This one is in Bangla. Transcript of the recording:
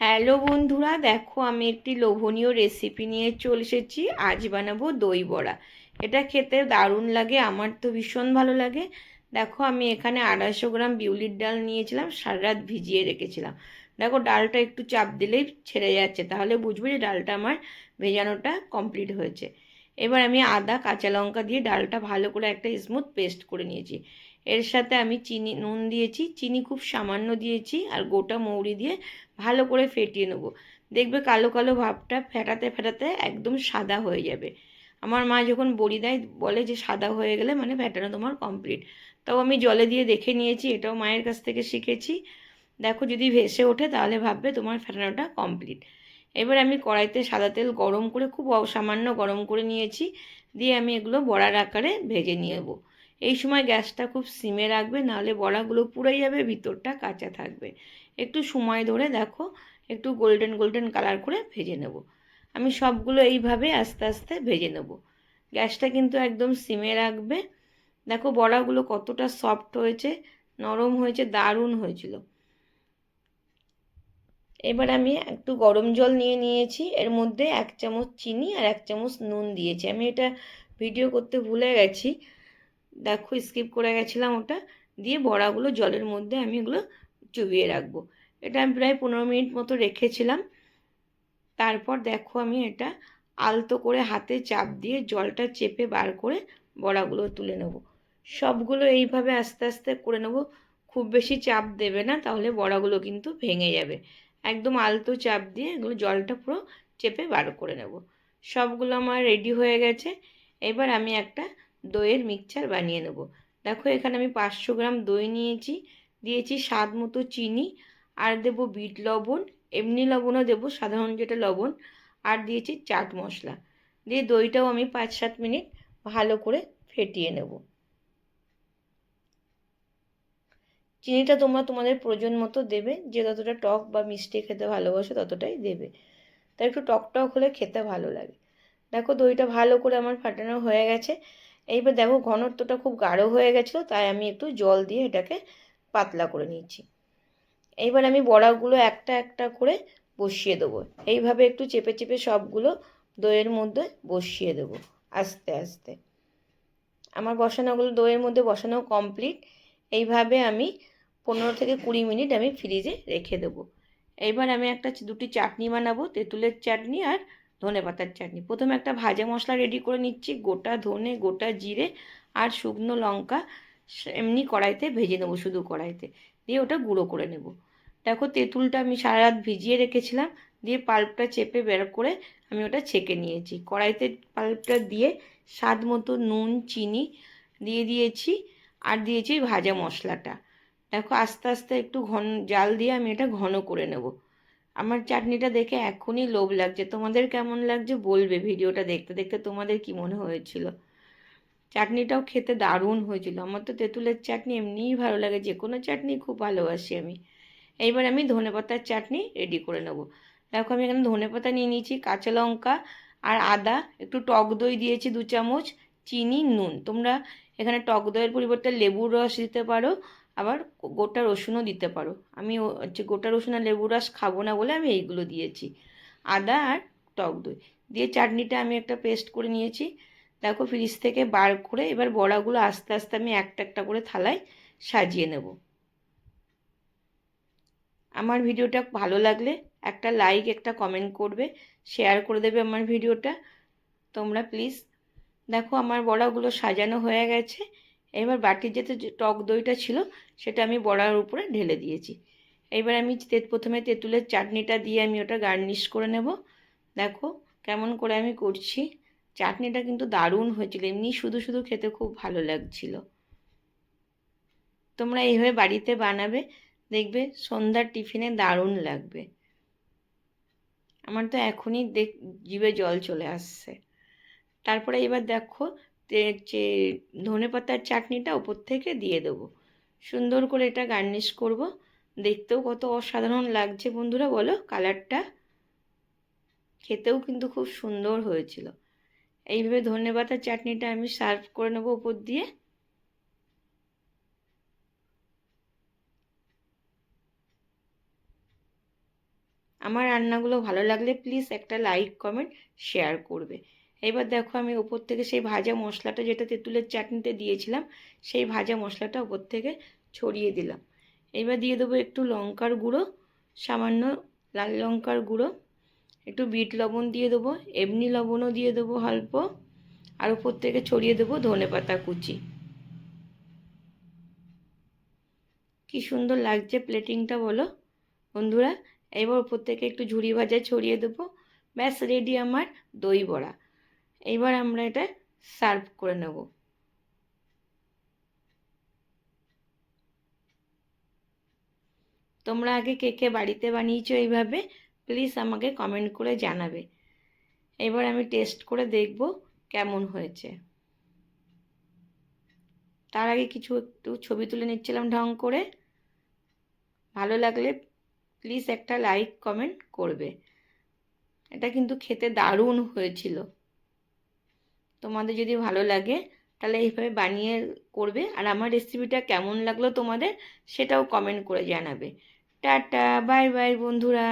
হ্যালো বন্ধুরা, দেখো আমি একটি লোভনীয় রেসিপি নিয়ে চলে এসেছি। আজ বানাবো দই বড়া। এটা খেতে দারুণ লাগে, আমার তো ভীষণ ভালো লাগে। দেখো আমি এখানে আড়াইশো গ্রাম বিউলির ডাল নিয়েছিলাম, সারা রাত ভিজিয়ে রেখেছিলাম। দেখো ডালটা একটু চাপ দিলেই ছেড়ে যাচ্ছে, তাহলে বুঝব যে ডালটা আমার ভেজানোটা কমপ্লিট হয়েছে। এবার আমি আদা, কাঁচা লঙ্কা দিয়ে ডালটা ভালো করে একটা স্মুথ পেস্ট করে নিয়েছি। এর সাথে আমি চিনি, নুন দিয়েছি, চিনি খুব সামান্য দিয়েছি আর গোটা মৌরি দিয়ে ভালো করে ফেটিয়ে নেব। দেখবে কালো কালো ভাবটা ফেটাতে ফেটাতে একদম সাদা হয়ে যাবে। আমার মা যখন বড়ি দেয়, বলে যে সাদা হয়ে গেলে মানে ফেটানো তোমার কমপ্লিট তাও আমি জলে দিয়ে দেখে নিয়েছি, এটাও মায়ের কাছ থেকে শিখেছি। দেখো যদি ভেসে ওঠে তাহলে ভাববে তোমার ফেটানোটা কমপ্লিট এবার আমি কড়াইতে সাদা তেল গরম করে, খুব সামান্য গরম করে নিয়েছি, দিয়ে আমি এগুলো বড়ার আকারে ভেজে নেব এই সময় গ্যাসটা খুব সিমে রাখবে, নাহলে বড়াগুলো পুড়ে যাবে, ভিতরটা কাঁচা থাকবে। একটু সময় ধরে দেখো, একটু গোল্ডেন গোল্ডেন কালার করে ভেজে নেব। আমি সবগুলো এইভাবে আস্তে আস্তে ভেজে নেব। গ্যাসটা কিন্তু একদম সিমে রাখবে। দেখো বড়াগুলো কতটা সফট হয়েছে, নরম হয়েছে, দারুণ হয়েছিল। এবার আমি একটু গরম জল নিয়ে নিয়েছি। এর মধ্যে এক চামচ চিনি আর এক চামচ নুন দিয়েছি। আমি এটা ভিডিও করতে ভুলে গেছি। দেখো স্কিপ করে গেছিলাম ওটা। দিয়ে বড়াগুলো জলের মধ্যে আমি এগুলো চুবিয়ে রাখব। এটা আমি প্রায় পনেরো মিনিট মতো রেখেছিলাম। তারপর দেখো, আমি এটা আলতো করে হাতে চাপ দিয়ে জলটা চেপে বার করে বড়াগুলো তুলে নেব। সবগুলো এইভাবে আস্তে আস্তে করে নেব। খুব বেশি চাপ দেবে না, তাহলে বড়াগুলো কিন্তু ভেঙে যাবে। একদম আলতো চাপ দিয়ে এগুলো জলটা পুরো চেপে বার করে নেব। সবগুলো আমার রেডি হয়ে গেছে। এবার আমি একটা দইয়ের মিক্সচার বানিয়ে নেব। দেখো এখানে আমি পাঁচশো গ্রাম দই নিয়েছি, দিয়েছি স্বাদ মতো চিনি, আর দেবো বিট লবণ, এমনি লবণও দেবো, সাধারণ যেটা লবণ, আর দিয়েছি চাট মশলা। দিয়ে দইটাও আমি পাঁচ সাত মিনিট ভালো করে ফেটিয়ে নেব। চিনিটা তোমরা তোমাদের প্রয়োজন মতো দেবে, যে যতটা টক বা মিষ্টি খেতে ভালোবাসো ততটাই দেবে। তাই একটু টক টক হলে খেতে ভালো লাগে। দেখো দইটা ভালো করে আমার ফাটানো হয়ে গেছে। এইবার দেখো ঘনত্বটা খুব গাঢ় হয়ে গেছিল, তাই আমি একটু জল দিয়ে এটাকে পাতলা করে নিচ্ছি। এইবার আমি বড়াগুলো একটা একটা করে বসিয়ে দেবো। এইভাবে একটু চেপে চেপে সবগুলো দইয়ের মধ্যে বসিয়ে দেবো, আস্তে আস্তে। আমার বসানোগুলো দইয়ের মধ্যে বসানো কমপ্লিট এইভাবে আমি পনেরো থেকে কুড়ি মিনিট আমি ফ্রিজে রেখে দেবো। এবার আমি একটা দুটি চাটনি বানাবো, তেঁতুলের চাটনি আর ধনে পাতার চাটনি। প্রথমে একটা ভাজা মশলা রেডি করে নিচ্ছি, গোটা ধনে, গোটা জিরে আর শুকনো লঙ্কা এমনি কড়াইতে ভেজে নেব, শুধু কড়াইতে। দিয়ে ওটা গুঁড়ো করে নেব। দেখো তেঁতুলটা আমি সারা রাত ভিজিয়ে রেখেছিলাম, দিয়ে পাল্পটা চেপে বের করে আমি ওটা ছেঁকে নিয়েছি। কড়াইতে পাল্পটা দিয়ে স্বাদ মতো নুন, চিনি দিয়ে দিয়েছি, আর দিয়েছি ভাজা মশলাটা। দেখো আস্তে আস্তে একটু ঘন জাল দিয়ে আমি এটা ঘন করে নেব। আমার চাটনিটা দেখে এখনই লোভ লাগছে। তোমাদের কেমন লাগছে বলবে ভিডিওটা দেখতে দেখতে তোমাদের কি মনে হয়েছিল? চাটনিটাও খেতে দারুণ হয়েছিল। আমার তো তেঁতুলের চাটনি এমনিই ভালো লাগে, যে কোনো চাটনি খুব ভালোবাসি আমি। এইবার আমি ধনে পাতার চাটনি রেডি করে নেব। দেখো আমি এখানে ধনে পাতা নিয়ে নিয়েছি, কাঁচা লঙ্কা আর আদা, একটু টক দই দিয়েছি দু চামচ, চিনি, নুন। তোমরা এখানে টক দইয়ের পরিবর্তে লেবুর রস দিতে পারো। আবার গোটা রসুনও দিতে পারো। আমি হচ্ছে গোটা রসুন আর লেবু রস খাব না বলে আমি এইগুলো দিয়েছি। আদা আর টক দই। দিয়ে চাটনিটা আমি একটা পেস্ট করে নিয়েছি। দেখো ফ্রিজ থেকে বার করে এবার বড়াগুলো আস্তে আস্তে আমি একটা একটা করে থালায় সাজিয়ে নেব। আমার ভিডিওটা ভালো লাগলে একটা লাইক, একটা কমেন্ট করবে, শেয়ার করে দেবে আমার ভিডিওটা। তোমরা প্লিজ দেখো আমার বড়াগুলো সাজানো হয়ে গেছে। এবার বাটির যেতে টক দইটা ছিল, সেটা আমি বড়ার উপরে ঢেলে দিয়েছি। এবার আমি প্রথমে তেঁতুলের চাটনিটা দিয়ে আমি ওটা গার্নিশ করে নেব। দেখো কেমন করে আমি করছি। চাটনিটা কিন্তু দারুণ হয়েছিল, এমনি শুধু শুধু খেতে খুব ভালো লাগছিল। তোমরা এইভাবে বাড়িতে বানাবে, দেখবে সন্ধ্যার টিফিনে দারুণ লাগবে। আমার তো এখনই দেখ, জিভে জল চলে আসছে। তারপরে এবার দেখো যে ধনে পাতার চাটনিটা ওপর থেকে দিয়ে দেবো। সুন্দর করে এটা গার্নিশ করব। দেখতেও কত অসাধারণ লাগছে বন্ধুরা, বলো কালারটা খেতেও কিন্তু খুব সুন্দর হয়েছিল। এইভাবে ধনে পাতার চাটনিটা আমি সার্ভ করে নেব ওপর দিয়ে। আমার রান্নাগুলো ভালো লাগলে প্লিজ একটা লাইক কমেন্ট শেয়ার করবে। এবার দেখো আমি ওপর থেকে সেই ভাজা মশলাটা যেটা তেঁতুলের চাটনিতে দিয়েছিলাম, সেই ভাজা মশলাটা ওপর থেকে ছড়িয়ে দিলাম। এবার দিয়ে দেবো একটু লঙ্কার গুঁড়ো, সামান্য লাল লঙ্কার গুঁড়ো, একটু বিট লবণ দিয়ে দেবো, এমনি লবণও দিয়ে দেবো অল্প, আর উপর থেকে ছড়িয়ে দেবো ধনে পাতা কুচি। কি সুন্দর লাগছে প্লেটিংটা বলো বন্ধুরা। এবার উপর থেকে একটু ঝুড়ি ভাজা ছড়িয়ে দেবো। ব্যাস, রেডি আমার দই বড়া। এইবার আমরা এটা সার্ভ করে নেব। তোমরা আগে কে কে বাড়িতে বানিয়েছো এইভাবে প্লিজ আমাকে কমেন্ট করে জানাবে। এবার আমি টেস্ট করে দেখব কেমন হয়েছে। তার আগে কিছু একটু ছবি তুলে নিচ্ছিলাম ঢং করে। ভালো লাগলে প্লিজ একটা লাইক কমেন্ট করবে। এটা কিন্তু খেতে দারুণ হয়েছিল। তোমাদের যদি ভালো লাগে, তাহলে এইভাবে বানিয়ে করবে। আর আমার রেসিপিটা কেমন লাগল তোমাদের, সেটাও কমেন্ট করে জানাবে। টাটা বাই বাই বন্ধুরা।